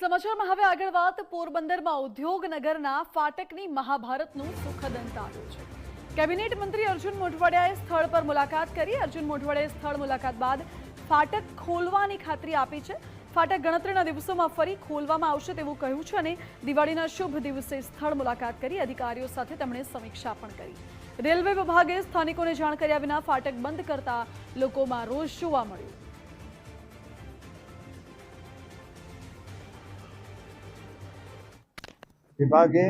સમાચારમાં હવે આગળ વાત. પોરબંદરમાં ઉદ્યોગનગરના ફાટકની મહાભારતનું સુખદ અંત આવ્યો છે. કેબિનેટ મંત્રી અર્જુન મોઢવાડિયાએ સ્થળ પર મુલાકાત કરી. અર્જુન મોઢવાડિયાએ સ્થળ મુલાકાત બાદ ફાટક ખોલવાની ખાતરી આપી છે. ફાટક ગણતરીના દિવસોમાં ફરી ખોલવામાં આવશે તેવું કહ્યું છે અને દિવાળીના શુભ દિવસે સ્થળ મુલાકાત કરી. અધિકારીઓ સાથે તેમણે સમીક્ષા પણ કરી. રેલવે વિભાગે સ્થાનિકોને જાણ કર્યા વિના ફાટક બંધ કરતા લોકોમાં રોષ જોવા મળ્યો. વિભાગે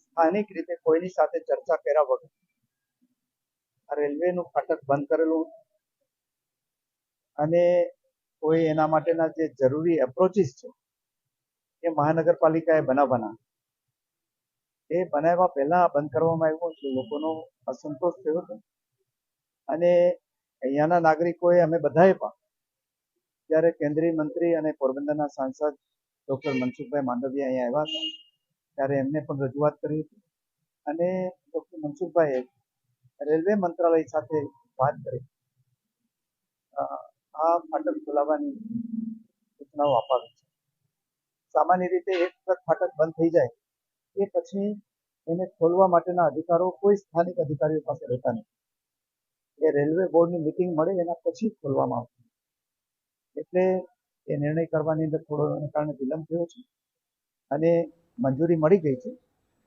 સ્થાનિક રીતે કોઈની સાથે ચર્ચા કર્યા વગર આ રેલવેનું ફાટક બંધ કરેલું અને કોઈ એના માટેના જે જરૂરી એપ્રોચીસ છે, એ મહાનગરપાલિકાએ બનાવવાના. એ બનાવવા પહેલા બંધ કરવામાં આવ્યું એટલે લોકોનો અસંતોષ થયો હતો. અને અહીંયાના નાગરિકોએ અમે બધાએ પણ ત્યારે કેન્દ્રીય મંત્રી અને પોરબંદરના સાંસદ ડોક્ટર મનસુખભાઈ માંડવિયા અહીંયા આવ્યા હતા. ત્યારે એમને પણ રજૂઆત કરી હતી. અને ડોક્ટર મનસુખભાઈએ રેલવે મંત્રાલય સાથે વાત કરી. આ ફાટક ખોલાવવાની સૂચનાઓ અપાવી છે. સામાન્ય રીતે એક વખત ફાટક બંધ થઈ જાય. એ પછી એને ખોલવા માટેના અધિકારો કોઈ સ્થાનિક અધિકારીઓ પાસે રહેતા નથી. એ રેલવે બોર્ડની મિટિંગ મળે એના પછી ખોલવામાં આવશે. એટલે એ નિર્ણય કરવાની અંદર થોડો કારણે વિલંબ થયો છે. અને મંજૂરી મળી ગઈ છે.